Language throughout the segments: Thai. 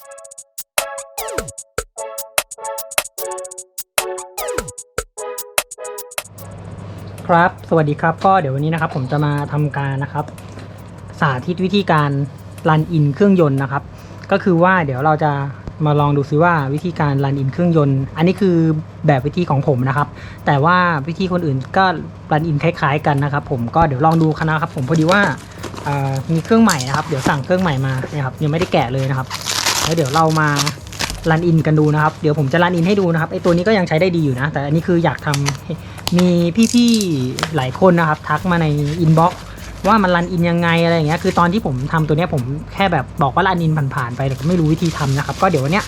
ครับ สวัสดีครับ ก็เดี๋ยววันนี้นะครับผมจะมาทำการนะครับ สาธิตวิธีการรันอินเครื่องยนต์นะครับ ก็คือว่าเดี๋ยวเราจะมาลองดูซิว่าวิธีการรันอินเครื่องยนต์ อันนี้คือแบบวิธีของผมนะครับ แต่ว่าวิธีคนอื่นก็รันอินคล้าย ๆ กันนะครับ ผมก็เดี๋ยวลองดูคณะครับ ผมพอดีว่ามีเครื่องใหม่นะครับ เดี๋ยวสั่งเครื่องใหม่มานะครับยังไม่ได้แกะเลยนะครับ แล้วเดี๋ยวเรามารันอินกันดูนะครับ เดี๋ยวผมจะรันอินให้ดูนะครับไอตัวนี้ก็ยังใช้ได้ดีอยู่นะ แต่อันนี้คืออยากทำมีพี่ๆหลายคนนะครับ ทักมาในอินบ็อกว่ามันรันอินยังไงอะไรอย่างเงี้ยคือตอนที่ผมทำตัวเนี้ยผมแค่แบบบอกว่ารันอินผ่านๆไปแต่ก็ไม่รู้วิธีทำนะครับ ก็เดี๋ยววันเนี้ย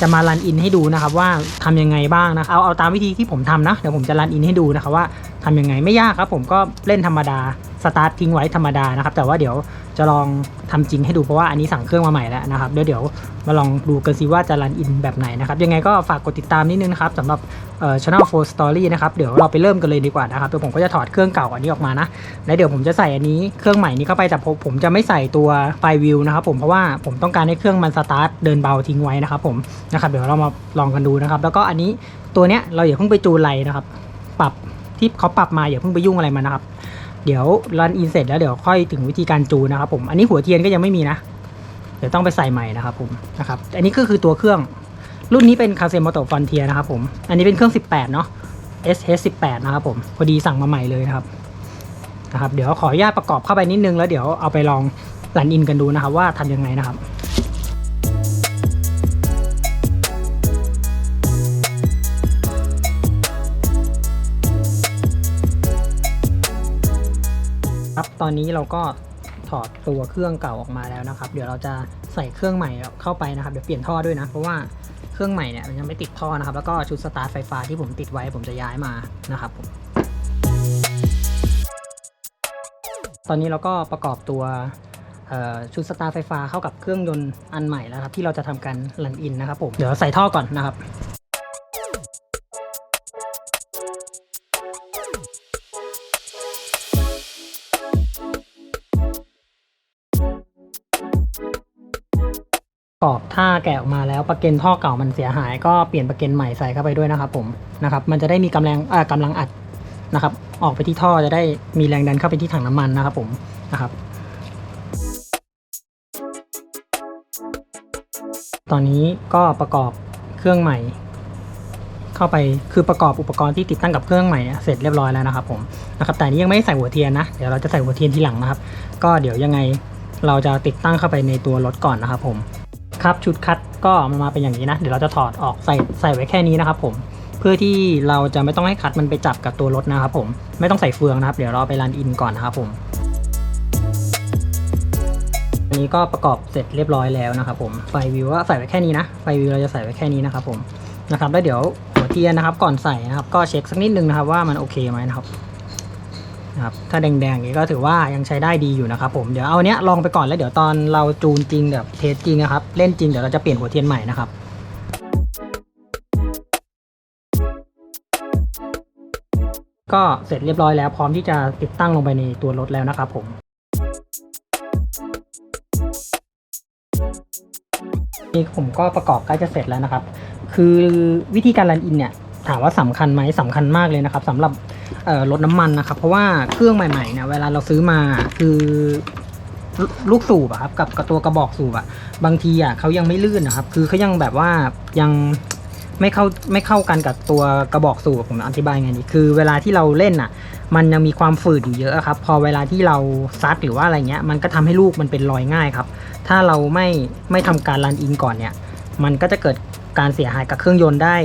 จะมารันอินให้ดูนะครับว่าทำยังไงบ้างนะเอาเอาตามวิธีที่ผมทำนะเดี๋ยวผมจะรันอินให้ดูนะครับว่าทำยังไงไม่ยากครับ ผมก็เล่นธรรมดาสตาร์ททิ้งไว้ธรรมดานะครับ แต่ว่าเดี๋ยว จะลองทำจริงให้ดูเพราะว่าอันนี้สั่งเครื่องมาใหม่แล้วนะครับเดี๋ยวเดี๋ยวมาลองดูกันซิว่าจะรันอินแบบไหนนะครับ ยังไงก็ฝากกดติดตามนิดนึงนะครับสำหรับเอ่อ channel 4 story นะครับเดี๋ยวเราไปเริ่มกันเลยดีกว่านะครับเดี๋ยวผมก็จะถอดเครื่องเก่าอันนี้ออกมานะแล้วเดี๋ยวผมจะใส่อันนี้เครื่องใหม่นี้เข้าไปแต่ผมจะไม่ใส่ตัวไฟวิวนะครับผมเพราะว่าผมต้องการให้เครื่องมันสตาร์ทเดินเบาทิ้งไว้นะครับผมนะครับเดี๋ยวเรามาลองกันดูนะครับ แล้วก็อันนี้ตัวเนี้ยเราอย่าเพิ่งไปจูนไรนะครับ ปรับที่เขาปรับมาอย่าเพิ่งไปยุ่งอะไรมันนะครับ เดี๋ยวรันอินเสร็จแล้วเดี๋ยวค่อยถึงวิธีการจูนนะครับผม อันนี้หัวเทียนก็ยังไม่มีนะ เดี๋ยวต้องไปใส่ใหม่นะครับผมนะครับ อันนี้ก็คือตัวเครื่อง รุ่นนี้เป็นคาเซม o โตฟอนเทียนะครับผม อันนี้เป็นเครื่อง 18 เนาะ SH 18 นะครับผม พอดีสั่งมาใหม่เลยนะครับ นะครับ เดี๋ยวขออนุญาตประกอบเข้าไปนิดนึงแล้วเดี๋ยวเอาไปลองรันอินกันดูนะครับว่าทำยังไงนะครับ ตอนนี้เราก็ถอดตัวเครื่องเก่าออกมาแล้วนะครับ เดี๋ยวเราจะใส่เครื่องใหม่เข้าไปนะครับ เดี๋ยวเปลี่ยนท่อด้วยนะ เพราะว่าเครื่องใหม่เนี่ยมันยังไม่ติดท่อนะครับ แล้วก็ชุดสตาร์ทไฟฟ้าที่ผมติดไว้ผมจะย้ายมานะครับผมตอนนี้เราก็ประกอบตัวชุดสตาร์ทไฟฟ้าเข้ากับเครื่องยนต์อันใหม่แล้วครับที่เราจะทำการรันอินนะครับผม เดี๋ยวใส่ท่อก่อนนะครับ อบถ้าแกะออกมาแล้วประเก็นท่อเก่ามันเสียหาย ก็เปลี่ยนประเก็นใหม่ใส่เข้าไปด้วยนะครับ ผมนะครับ มันจะได้มีกำลังอ่ากำลังอัดนะครับ ออกไปที่ท่อจะได้มีแรงดันเข้าไปที่ถังน้ำมันนะครับ ผมนะครับ ตอนนี้ก็ประกอบเครื่องใหม่ เข้าไปคือประกอบอุปกรณ์ที่ติดตั้งกับเครื่องใหม่เสร็จเรียบร้อยแล้วนะครับ ผมนะครับ แต่นนี้ยังไม่ได้ใส่หัวเทียนนะเดี๋ยวเราจะใส่หัวเทียนทีหลังนะครับ ก็เดี๋ยวยังไงเราจะติดตั้งเข้าไปในตัวรถก่อนนะครับผม ครับชุดคัดก็มันมาเป็นอย่างนี้นะ เดี๋ยวเราจะถอดออกใส่ใส่ไว้แค่นี้นะครับผมเพื่อที่เราจะไม่ต้องให้คัดมันไปจับกับตัวรถนะครับผมไม่ต้องใส่เฟืองนะครับเดี๋ยวเราไปรันอินก่อนนะครับผมอันนี้ก็ประกอบเสร็จเรียบร้อยแล้วนะครับผมไฟวิวก็ใส่ไว้แค่นี้นะไฟวิวเราจะใส่ไว้แค่นี้นะครับผมนะครับแล้วเดี๋ยวหัวเทียนนะครับก่อนใส่นะครับก็เช็คสักนิดนึงนะครับว่ามันโอเคไหมนะครับ นะครับถ้าแดงๆอย่างนี้ก็ถือว่ายังใช้ได้ดีอยู่นะครับผมเดี๋ยวเอาเนี้ยลองไปก่อนแล้วเดี๋ยวตอนเราจูนจริงแบบเทสจริงนะครับเล่นจริงเดี๋ยวเราจะเปลี่ยนหัวเทียนใหม่นะครับก็เสร็จเรียบร้อยแล้วพร้อมที่จะติดตั้งลงไปในตัวรถแล้วนะครับผม นี่ผมก็ประกอบใกล้จะเสร็จแล้วนะครับ คือวิธีการรันอินเนี่ย ถามว่าสำคัญไหมสำคัญมากเลยนะครับสำหรับ เอ่อรถน้ำมันนะครับ เพราะว่าเครื่องใหม่ๆเนี่ยเวลาเราซื้อมาคือลูกสูบอะครับกับกับตัวกระบอกสูบอะบางทีอะเขายังไม่ลื่นนะครับ คือเขายังแบบว่ายังไม่เข้าไม่เข้ากันกับตัวกระบอกสูบผมอธิบายไงดีคือเวลาที่เราเล่นอะมันยังมีความฝืดอยู่เยอะครับ พอเวลาที่เราซัดหรือว่าอะไรเงี้ย มันก็ทำให้ลูกมันเป็นรอยง่ายครับ ถ้าเราไม่ไม่ทำการรันอินก่อนเนี่ย มันก็จะเกิดการเสียหายกับเครื่องยนต์ได้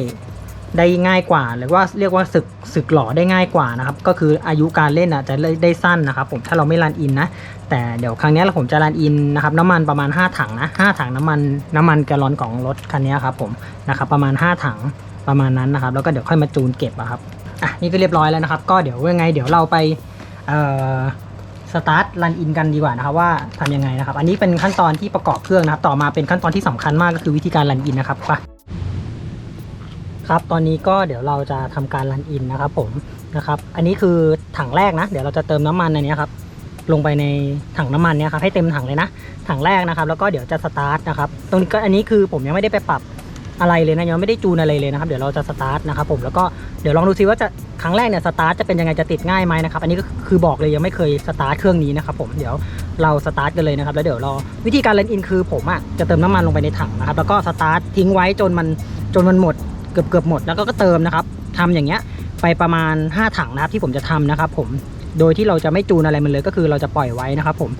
ได้ง่ายกว่าหรือว่าเรียกว่าสึกสึกหล่อได้ง่ายกว่านะครับ ก็คืออายุการเล่นอะจะได้สั้นนะครับ ผมถ้าเราไม่รันอินนะ แต่เดี๋ยวครั้งนี้เราผมจะรันอินนะครับน้ำมันประมาณ 5 ถังนะ5ถังน้ำมันน้ำมันแกลลอนของรถคันนี้ครับผมนะครับประมาณ 5 ถังประมาณนั้นนะครับ แล้วก็เดี๋ยวค่อยมาจูนเก็บอะครับอะนี่ก็เรียบร้อยแล้วนะครับ ก็เดี๋ยวยังไง เดี๋ยวเราไปเอ่อสตาร์ทรันอินกันดีกว่านะครับว่าทำยังไงนะครับ อันนี้เป็นขั้นตอนที่ประกอบเครื่องนะครับ ต่อมาเป็นขั้นตอนที่สำคัญมากก็คือวิธีการรันอินนะครับไป ครับตอนนี้ก็เดี๋ยวเราจะทำการรันอินนะครับผมนะครับ อันนี้คือถังแรกนะ เดี๋ยวเราจะเติมน้ำมันในนี้ครับลงไปในถังน้ำมันเนี่ยครับให้เต็มถังเลยนะ ถังแรกนะครับ แล้วก็เดี๋ยวจะสตาร์ทนะครับตรงนี้ก็อันนี้คือผมยังไม่ได้ไปปรับอะไรเลยนะยังไม่ได้จูนอะไรเลยนะครับ เดี๋ยวเราจะสตาร์ทนะครับผมแล้วก็เดี๋ยวลองดูซิว่าจะครั้งแรกเนี่ยสตาร์ทจะเป็นยังไงจะติดง่ายไหมนะครับอันนี้ก็คือบอกเลยยังไม่เคยสตาร์ทเครื่องนี้นะครับผมเดี๋ยวเราสตาร์ทกันเลยนะครับแล้วเดี๋ยวรอวิธีการเลนอินคือผมอะจะเติมน้ำมันลงไปในถังนะครับแล้วก็สตาร์ททิ้งไว้จนมันจนมันหมด เกือบเกือบหมดแล้วก็เติมนะครับทำอย่างเงี้ยไปประมาณ 5 ถังนะครับที่ผมจะทำนะครับ ผมโดยที่เราจะไม่จูนอะไรมันเลยก็คือเราจะปล่อยไว้นะครับ ผม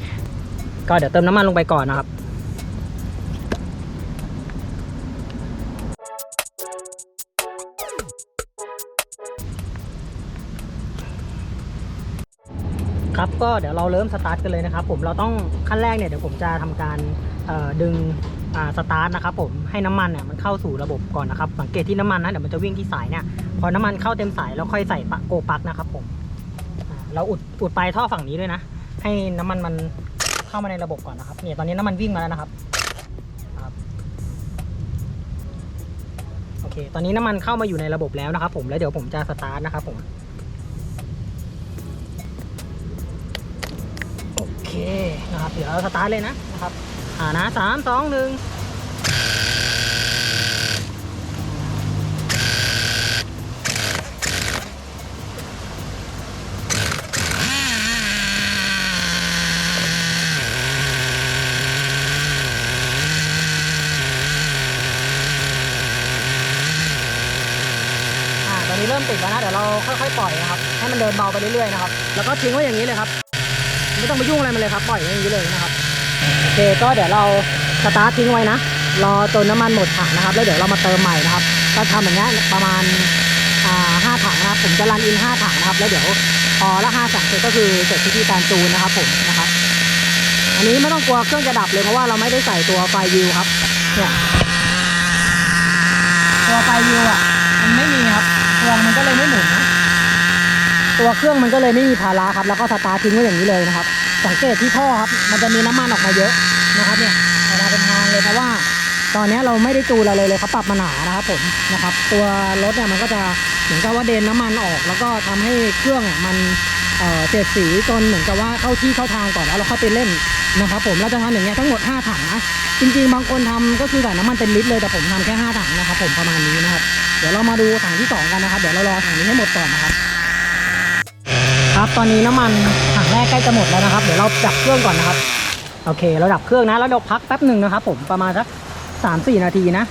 ก็เดี๋ยวเติมน้ำมันลงไปก่อนนะครับครับก็เดี๋ยวเราเริ่มสตาร์ทกันเลยนะครับผมเราต้องขั้นแรกเนี่ยเดี๋ยวผมจะทำการดึง สตาร์ทนะครับผมให้น้ำมันเนี่ยมันเข้าสู่ระบบก่อนนะครับ สังเกตที่น้ำมันนะเดี๋ยวมันจะวิ่งที่สายเนี่ยพอน้ำมันเข้าเต็มสายแล้วค่อยใส่ปะโกปักนะครับผมเราอุดอุดปลายท่อฝั่งนี้ด้วยนะ ให้น้ำมันมันเข้ามาในระบบก่อนนะครับเนี่ยตอนนี้น้ำมันวิ่งมาแล้วนะครับครับโอเค ตอนนี้น้ำมันเข้ามาอยู่ในระบบแล้วนะครับ ผมแล้วเดี๋ยวผมจะสตาร์ทนะครับผมโอเคนะครับเดี๋ยวเราสตาร์ทเลยนะนะครับ อ่านะสามสองหนึ่งอ่าตอนนี้เริ่มติดแล้วนะเดี๋ยวเราค่อยๆปล่อยนะครับให้มันเดินเบาไปเรื่อยๆนะครับแล้วก็ทิ้งไว้อย่างนี้เลยครับ ไม่ต้องไปยุ่งอะไรมันเลยครับปล่อยไว้อย่างนี้เลยนะครับ โอเคก็เดี๋ยวเราสตาร์ททิ้งไว้นะ รอจนน้ำมันหมดถังนะครับ แล้วเดี๋ยวเรามาเติมใหม่นะครับก็ทำอย่างนี้ยประมาณอ่าห้าถังนะครับ ผมจะรันอินห้าถังนะครับ แล้วเดี๋ยวพอละห้าถังเสร็จก็คือเสร็จพิธีการจูนนะครับผมนะครับ อันนี้ไม่ต้องกลัวเครื่องจะดับเลยเพราะว่าเราไม่ได้ใส่ตัวไฟวิวครับ เนี่ยตัวไฟวิวอะมันไม่มีครับพวงมันก็เลยไม่หมุนนะตัวเครื่องมันก็เลยไม่มีภาระครับ แล้วก็สตาร์ททิ้งไว้อย่างนี้เลยนะครับ สังเกตที่ท่อครับ มันจะมีน้ำมันออกมาเยอะนะครับเนี่ยออกมาเป็นทางเลยเพราะว่า ตอนนี้เราไม่ได้จูนอะไรเลยเลยเขาปรับมาหนานะครับผมนะครับ ตัวรถเนี่ยมันก็จะเหมือนกับว่าเดนน้ำมันออก แล้วก็ทำให้เครื่องอะมันเออเจ็ดสีจนเหมือนกับว่าเข้าที่เข้าทางก่อนแล้วเราเข้าไปเล่นนะครับผมเราจะทำอย่างเงี้ยทั้งหมด 5 ถังนะจริงๆ บางคนทำก็คือใส่น้ำมันเป็นลิตรเลยแต่ผมทำแค่5ถังนะครับผมประมาณนี้นะครับเดี๋ยวเรามาดูถังที่สองกันนะครับ เดี๋ยวเรารอถังนี้ให้หมดก่อนนะครับ ครับตอนนี้น้ำมันถัง แรกใกล้จะหมดแล้วนะครับ เดี๋ยวเราดับเครื่องก่อนนะครับ โอเค เราดับเครื่องนะ แล้วเราพักแป๊บหนึ่งนะครับ ผมประมาณสักสามสี่นาทีนะ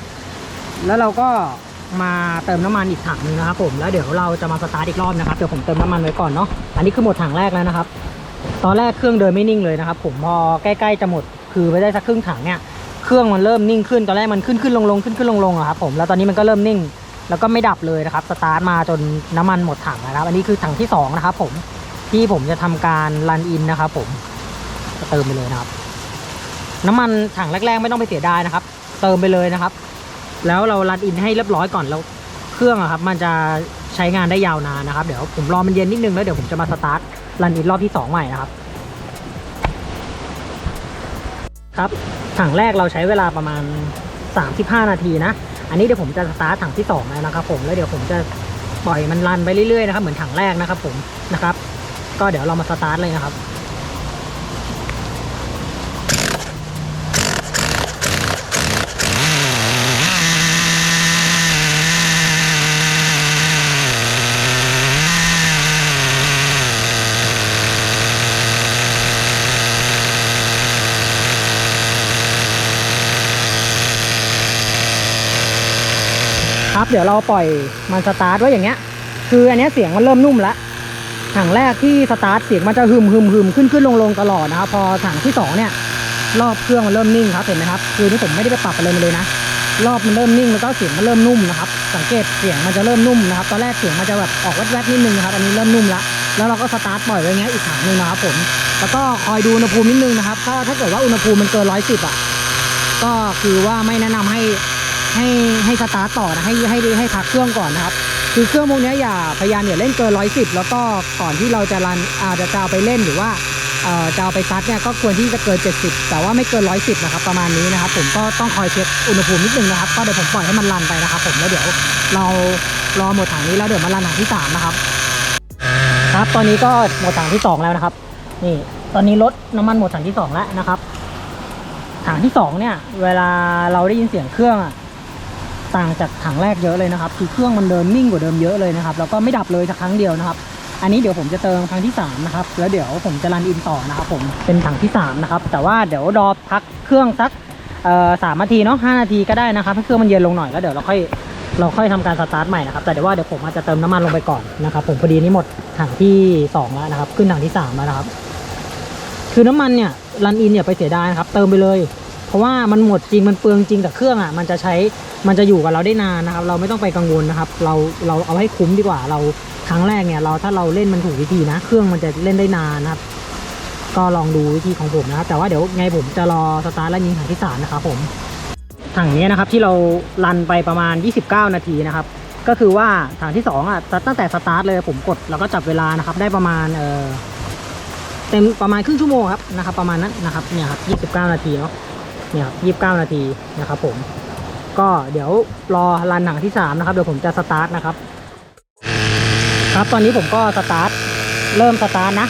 แล้วเราก็มาเติมน้ำมันอีกถังหนึงนะครับ ผมแล้วเดี๋ยวเราจะมาสตาร์ทอีกรอบนะครับเดี๋ยวผมเติมน้ำมันไว้ก่อนเนาะอันนี้คือหมดถังแรกแล้วนะครับ ตอนแรกเครื่องเดินไม่นิ่งเลยนะครับ ผมพอใกล้ๆจะหมดคือไปได้สักครึ่งถังเนี่ยเครื่องมันเริ่มนิ่งขึ้นตอนแรกมันขึ้นขึ้นลงลงขึ้นขึ้นลงลงอะครับผมแล้วตอนนี้มันก็เริ่มนิ่ง แล้วก็ไม่ดับเลยนะครับสตาร์ทมาจนน้ำมันหมดถังนะครับ อันนี้คือถังที่สองนะครับผม ที่ผมจะทำการรันอินนะครับผมเติมไปเลยนะครับ น้ำมันถังแรก ๆ ไม่ต้องไปเสียดายนะครับ เติมไปเลยนะครับ แล้วเรารันอินให้เรียบร้อยก่อนแล้วเครื่องอะครับ มันจะใช้งานได้ยาวนานนะครับ เดี๋ยวผมรอมันเย็นนิดนึงแล้วเดี๋ยวผมจะมาสตาร์ทรันอินรอบที่สองใหม่นะครับครับถังแรกเราใช้เวลาประมาณ 35 นาทีนะ อันนี้เดี๋ยวผมจะสตาร์ทถังที่2แล้วนะครับผมแล้วเดี๋ยวผมจะปล่อยมันรันไปเรื่อยๆนะครับเหมือนถังแรกนะครับผมนะครับ ก็เดี๋ยวเรามาสตาร์ทเลยนะครับครับเดี๋ยวเราปล่อยมันสตาร์ทไว้อย่างเงี้ย คืออันนี้เสียงมันเริ่มนุ่มแล้ว ถังแรกที่สตาร์ทเสียงมันจะหึมหึมหึมขึ้นขึ้นลงลงตลอดนะครับ พอถังที่สองเนี่ยรอบเครื่องมันเริ่มนิ่งครับเห็นไหมครับคือนี่ผมไม่ได้ไปปรับอะไรมาเลยนะรอบมันเริ่มนิ่งแล้วก็เสียงมันเริ่มนุ่มนะครับ สังเกตเสียงมันจะเริ่มนุ่มนะครับ ตอนแรกเสียงมันจะแบบออกแวบๆนิดนึงนะครับ อันนี้เริ่มนุ่มแล้วแล้วเราก็สตาร์ทปล่อยไว้เงี้ยอีกถังหนึงนะครับผมแล้วก็คอยดูอุณหภูมินิดนึงนะครับถ้าถ้าเกิดว่าอุณหภูมิมันเกินร้อยสิบอะก็คือว่าไม่แนะนำให้ให้ให้สตาร์ทต่อนะให้ให้ให้พักเครื่องก่อนนะครับ คือเครื่องพวกนี้อย่าพยายามอย่าเล่นเกินร้อยสิบแล้วก็ก่อนที่เราจะรันอาจจะจะเอาไปเล่นหรือว่าเอ่อจะเอาไปซัดเนี่ยก็ควรที่จะเกิน 70 แต่ว่าไม่เกินร้อยสิบนะครับ ประมาณนี้นะครับ ผมก็ต้องคอยเช็คอุณหภูมินิดนึงนะครับ ก็เดี๋ยวผมปล่อยให้มันรันไปนะครับผมแล้วเดี๋ยวเรารอหมดถังนี้แล้วเดี๋ยวมารันถังที่สามนะครับ ครับ ตอนนี้ก็หมดถังที่สองแล้วนะครับ นี่ ตอนนี้รถน้ำมันหมดถังที่สองแล้วนะครับ ถังที่สองเนี่ย เวลาเราได้ยินเสียงเครื่องอะ ต่างจากถังแรกเยอะเลยนะครับ คือเครื่องมันเดินนิ่งกว่าเดิมเยอะเลยนะครับ แล้วก็ไม่ดับเลยสักครั้งเดียวนะครับ อันนี้เดี๋ยวผมจะเติมครั้งที่สามนะครับ แล้วเดี๋ยวผมจะรันอินต่อนะครับผม เป็นถังที่สามนะครับ แต่ว่าเดี๋ยวรอพักเครื่องสักสามนาทีเนาะห้านาทีก็ได้นะครับให้เครื่องมันเย็นลงหน่อยแล้วเดี๋ยวเราค่อยเราค่อยทำการสตาร์ทใหม่นะครับ แต่เดี๋ยวว่าเดี๋ยวผมอาจจะเติมน้ำมันลงไปก่อนนะครับ ผมพอดีนี้หมดถังที่สองแล้วนะครับ ขึ้นถังที่สามแล้วนะครับ คือน้ำมันเนี่ยรันอินเนี่ยไปเสียดายนะครับ เติมไปเลย เพราะว่ามันหมดจริงมันเปลืองจริงแต่เครื่องอะมันจะใช้ มันจะอยู่กับเราได้นานนะครับ เราไม่ต้องไปกังวลนะครับ เราเราเอาให้คุ้มดีกว่าเราครั้งแรกเนี่ยเราถ้าเราเล่นมันถูกวิธีนะ เครื่องมันจะเล่นได้นานนะครับ ก็ลองดูวิธีของผมนะครับ แต่ว่าเดี๋ยวไงผมจะรอสตาร์ทและยิงถังที่สามนะครับผมถังนี้นะครับที่เรารันไปประมาณ 29 นาทีนะครับ ก็คือว่าถังที่สองอะตั้งแต่สตาร์ทเลยผมกดแล้วก็จับเวลานะครับ ได้ประมาณเออเต็มประมาณครึ่งชั่วโมงครับนะครับ ประมาณนั้นนะครับเนี่ยครับ29 นาทีเนาะเนี่ยครับ29 นาทีนะครับผม ก็เดี๋ยวรอรันหนังที่ 3 นะครับ เดี๋ยวผมจะสตาร์ทนะครับ ครับตอนนี้ผมก็สตาร์ทเริ่มสตาร์ทนะ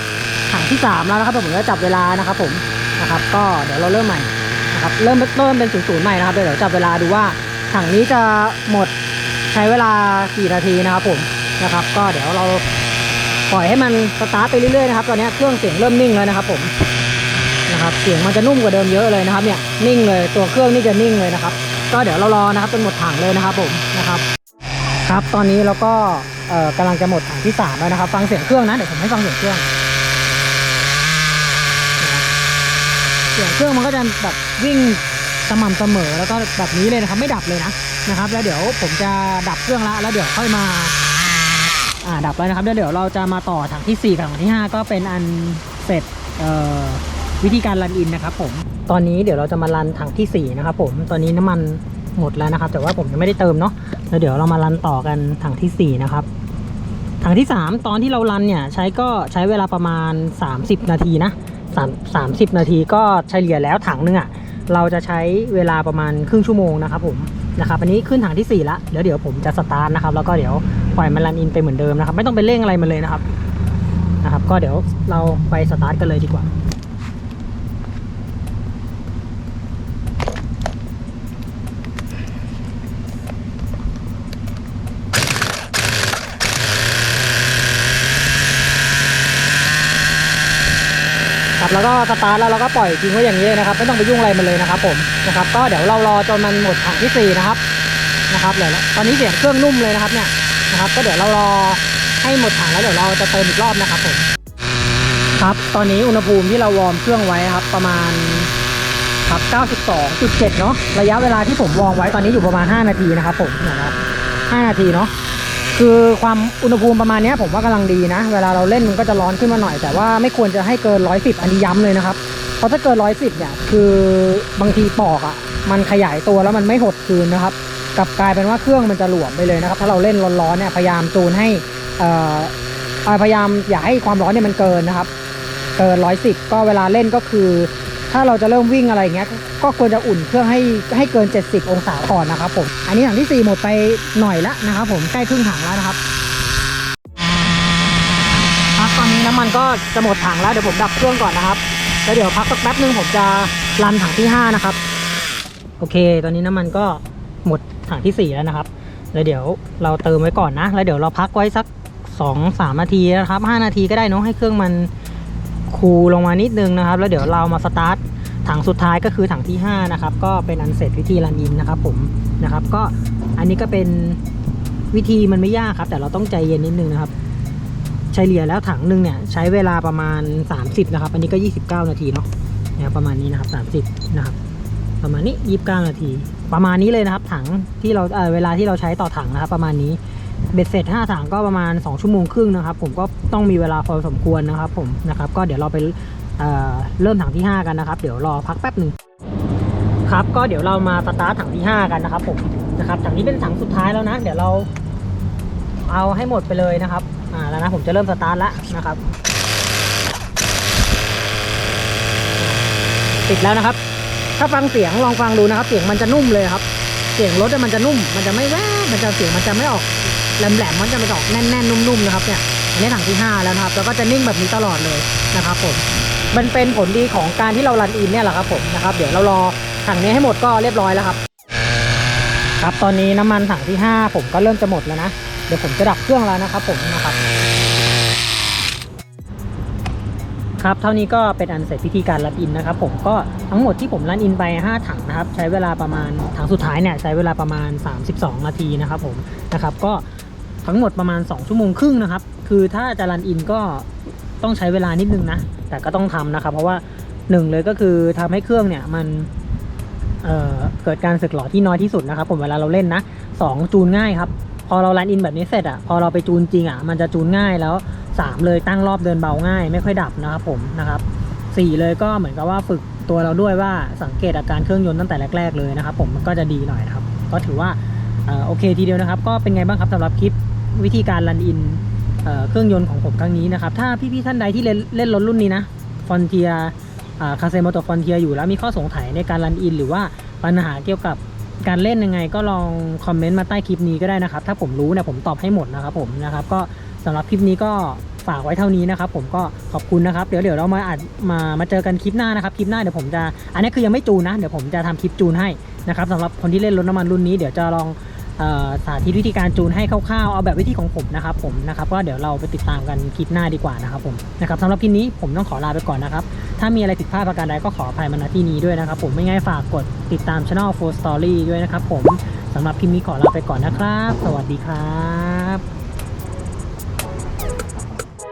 ถังที่ 3 แล้วนะครับผมจะจับเวลานะครับ ผมนะครับ ก็เดี๋ยวเราเริ่มใหม่นะครับเริ่มเริ่มเป็นศูนย์ศูนย์ใหม่นะครับเดี๋ยวจับเวลาดูว่าถังนี้จะหมดใช้เวลากี่นาทีนะครับผมนะครับ ก็เดี๋ยวเราปล่อยให้มันสตาร์ทไปเรื่อยๆนะครับตอนนี้เครื่องเสียงเริ่มนิ่งแล้วนะครับ ผมนะครับ เสียงมันจะนุ่มกว่าเดิมเยอะเลยนะครับ เนี่ยนิ่งเลยตัวเครื่องนี่จะนิ่งเลยนะครับ ก็เดี๋ยวเรารอนะครับจนหมดถังเลยนะครับผมนะครับ ครับตอนนี้เราก็กำลังจะหมดถังที่สามแล้วนะครับ ฟังเสียงเครื่องนะเดี๋ยวผมให้ฟังเสียงเครื่อง เสียงเครื่องมันก็จะแบบวิ่งสม่ำเสมอแล้วก็แบบนี้เลยนะครับไม่ดับเลยนะนะครับ แล้วเดี๋ยวผมจะดับเครื่องละแล้วเดี๋ยวค่อยมาอ่าดับแล้วนะครับเดี๋ยวเดี๋ยวเราจะมาต่อถังที่4กับถังที่ 5 ก็เป็นอันเสร็จเอ่อ วิธีการรันอินนะครับผมตอนนี้เดี๋ยวเราจะมารันถังที่4นะครับผมตอนนี้น้ำมันหมดแล้วนะครับ แต่ว่าผมยังไม่ได้เติมเนาะแล้วเดี๋ยวเรามารันต่อกันถังทีสี่4นะครับถังที่ 3 ตอนที่เรารันเนี่ยใช้ก็ใช้เวลาประมาณ 30 นาทีนะ3 30 นาทีก็เฉลี่ยแล้วถังนึงอะเราจะใช้เวลาประมาณครึ่งชั่วโมงนะครับผมนะครับอันนี้ขึ้นถังที่4แล้วเดี๋ยวเดี๋ยวผมจะสตาร์ทนะครับแล้วก็เดี๋ยวปล่อยมันรันอินไปเหมือนเดิมนะครับ ไม่ต้องไปเร่งอะไรมันเลยนะครับนะครับ ก็เดี๋ยวเราไปสตาร์ทกันเลยดีกว่า แล้วก็สตาร์ทแล้วเราก็ปล่อยทิ้งไว้อย่างนี้เลยนะครับ ไม่ต้องไปยุ่งอะไรมันเลยนะครับ ผมนะครับ ก็เดี๋ยวเรารอจนมันหมดถังที่สี่นะครับนะครับเดี๋ยวตอนนี้เสียงเครื่องนุ่มเลยนะครับเนี่ยนะครับก็เดี๋ยวเรารอให้หมดถังแล้วเดี๋ยวเราจะเติมอีกรอบนะครับผมครับ ตอนนี้อุณหภูมิที่เราวอร์มเครื่องไว้ครับ ประมาณครับ 92.7 เนาะระยะเวลาที่ผมวอร์มไว้ตอนนี้อยู่ประมาณ 5 นาทีนะครับผมนะครับ5นาทีเนาะ คือความอุณหภูมิประมาณนี้ผมว่ากำลังดีนะ เวลาเราเล่นมันก็จะร้อนขึ้นมาหน่อย แต่ว่าไม่ควรจะให้เกิน110อันนี้ย้ำเลยนะครับ เพราะถ้าเกิน110เนี่ยคือบางทีปอกอะ่ะ มันขยายตัวแล้วมันไม่หดคืนนะครับกลับกลายเป็นว่าเครื่องมันจะหลวมไปเลยนะครับ ถ้าเราเล่นร้อนๆเนี่ยพยายามจูนให้อ่อเอ่อพยายามอย่าให้ความร้อนเนี่ยมันเกินนะครับ เกิน110ก็เวลาเล่นก็คือ ถ้าเราจะเริ่มวิ่งอะไรอย่างเงี้ย ก็ควรจะอุ่นเครื่องให้ให้เกิน 70 องศาก่อนนะครับผม อันนี้ถังที่ 4 หมดไปหน่อยละนะครับผมใกล้ครึ่งถังแล้วนะครับครับตอนนี้น้ำมันก็จะหมดถังแล้วเดี๋ยวผมดับเครื่องก่อนนะครับแล้วเดี๋ยวพักสักแป๊บนึงผมจะรันถังที่ 5 นะครับ โอเค ตอนนี้น้ำมันก็หมดถังที่ 4 แล้วนะครับแล้วเดี๋ยวเราเติมไว้ก่อนนะ แล้วเดี๋ยวเราพักไว้สัก 2 3 นาทีนะครับ 5 นาทีก็ได้เนอะให้เครื่องมัน คูลงมานิดนึงนะครับ แล้วเดี๋ยวเรามาสตาร์ทถังสุดท้ายก็คือถังที่ 5 นะครับ ก็เป็นอันเสร็จวิธีรันอินนะครับผมนะครับ ก็อันนี้ก็เป็นวิธีมันไม่ยากครับ แต่เราต้องใจเย็นนิดนึงนะครับเฉลี่ยแล้วถังหนึ่งเนี่ยใช้เวลาประมาณ 30 นะครับ อันนี้ก็ 29 นาทีเนาะนะประมาณนี้นะครับ 30 นะครับ ประมาณนี้ 29 นาที ประมาณนี้เลยนะครับ ถังที่เราเออเวลาที่เราใช้ต่อถังนะครับ ประมาณนี้เบ็ดเสร็จ 5 ถังก็ประมาณ 2 ชั่วโมงครึ่งนะครับ ผมก็ ต้องมีเวลาพอสมควรนะครับผมนะครับ ก็เดี๋ยวเราไปเเริ่มถังที่ 5 กันนะครับ เดี๋ยวรอพักแป๊บหนึ่งครับ ก็เดี๋ยวเรามาสตาร์ทถังที่ 5 กันนะครับผมนะครับถังนี้เป็นถังสุดท้ายแล้วนะ เดี๋ยวเราเอาให้หมดไปเลยนะครับอ่าแล้วนะผมจะเริ่มสตาร์ทแล้วนะครับติดแล้วนะครับ ถ้าฟังเสียงลองฟังดูนะครับ เสียงมันจะนุ่มเลยครับ เสียงรถมันจะนุ่ม มันจะไม่แว่มันจะเสียงมันจะไม่ออกแหลมๆมันจะไมันจะออกแน่นๆนุ่มๆนะครับเนี่ย อันนี้ถังที่ห้าแล้วนะครับแล้วก็จะนิ่งแบบนี้ตลอดเลยนะครับผมมันเป็นผลดีของการที่เรารันอินเนี่ยแหละครับผมนะครับเดี๋ยวเรารอถังนี้ให้หมดก็เรียบร้อยแล้วครับ ครับตอนนี้น้ำมันถังที่ 5 ผมก็เริ่มจะหมดแล้วนะเดี๋ยวผมจะดับเครื่องแล้วนะครับผมนะครับครับเท่านี้ก็เป็นอันเสร็จพิธีการรันอินนะครับผมก็ทั้งหมดที่ผมรันอินไป 5 ถังนะครับ ใช้เวลาประมาณถังสุดท้ายเนี่ยใช้เวลาประมาณ 32 นาทีนะครับผมนะครับก็ ทั้งหมดประมาณ 2 ชั่วโมงครึ่งนะครับ คือถ้าจะรันอินก็ต้องใช้เวลานิดนึงนะ แต่ก็ต้องทำนะครับ เพราะว่าหนึ่งเลยก็คือทำให้เครื่องเนี่ยมันเเกิดการสึกหรอที่น้อยที่สุดนะครับ ผมเวลาเราเล่นนะสองจูนง่ายครับ พอเรารันอินแบบนี้เสร็จอะ พอเราไปจูนจริงอะ มันจะจูนง่ายแล้วสามเลยตั้งรอบเดินเบาง่าย ไม่ค่อยดับนะครับผมนะครับสี่เลยก็เหมือนกับว่าฝึกตัวเราด้วยว่าสังเกตอาการเครื่องยนต์ตั้งแต่แรก ๆ เลยนะครับผมมันก็จะดีหน่อยนะครับ ก็ถือว่าอโอเคทีเดียวนะครับ ก็เป็นไงบ้างครับสำหรับคลิป วิธีการรันอินเครื่องยนต์ของผมครั้งนี้นะครับ ถ้าพี่ๆท่านใดที่เล่นเล่นรถรุ่นนี้นะฟอนเทียคาเซมโตฟอนเทียอยู่แล้วมีข้อสงสัยในการรันอิน หรือว่าปัญหาเกี่ยวกับการเล่นยังไงก็ลองคอมเมนต์มาใต้คลิปนี้ก็ได้นะครับ ถ้าผมรู้เนี่ยผมตอบให้หมดนะครับผมนะครับก็สำหรับคลิปนี้ก็ฝากไว้เท่านี้นะครับผมก็ขอบคุณนะครับ เดี๋ยวเดี๋ยวเรามาอัดมามาเจอกันคลิปหน้านะครับคลิปหน้าเดี๋ยวผมจะอันนี้คือยังไม่จูนนะเดี๋ยวผมจะทำคลิปจูนให้นะครับสำหรับคนที่เล่นรถน้ำมันรุ่นนี้เดี๋ยวจะลอง สาธิตวิธีการจูนให้คร่าวๆ เอาแบบวิธีของผมนะครับผมนะครับก็เดี๋ยวเราไปติดตามกันคลิปหน้าดีกว่านะครับผมนะครับสำหรับคลิปนี้ผมต้องขอลาไปก่อนนะครับ ถ้ามีอะไรผิดพลาดประการใดก็ขออภัยมาณที่นี้ด้วยนะครับผมไม่ง่ายฝากกดติดตามช่อง4 Story ด้วยนะครับผมสำหรับคลิปนี้ขอลาไปก่อนนะครับ สวัสดีครับ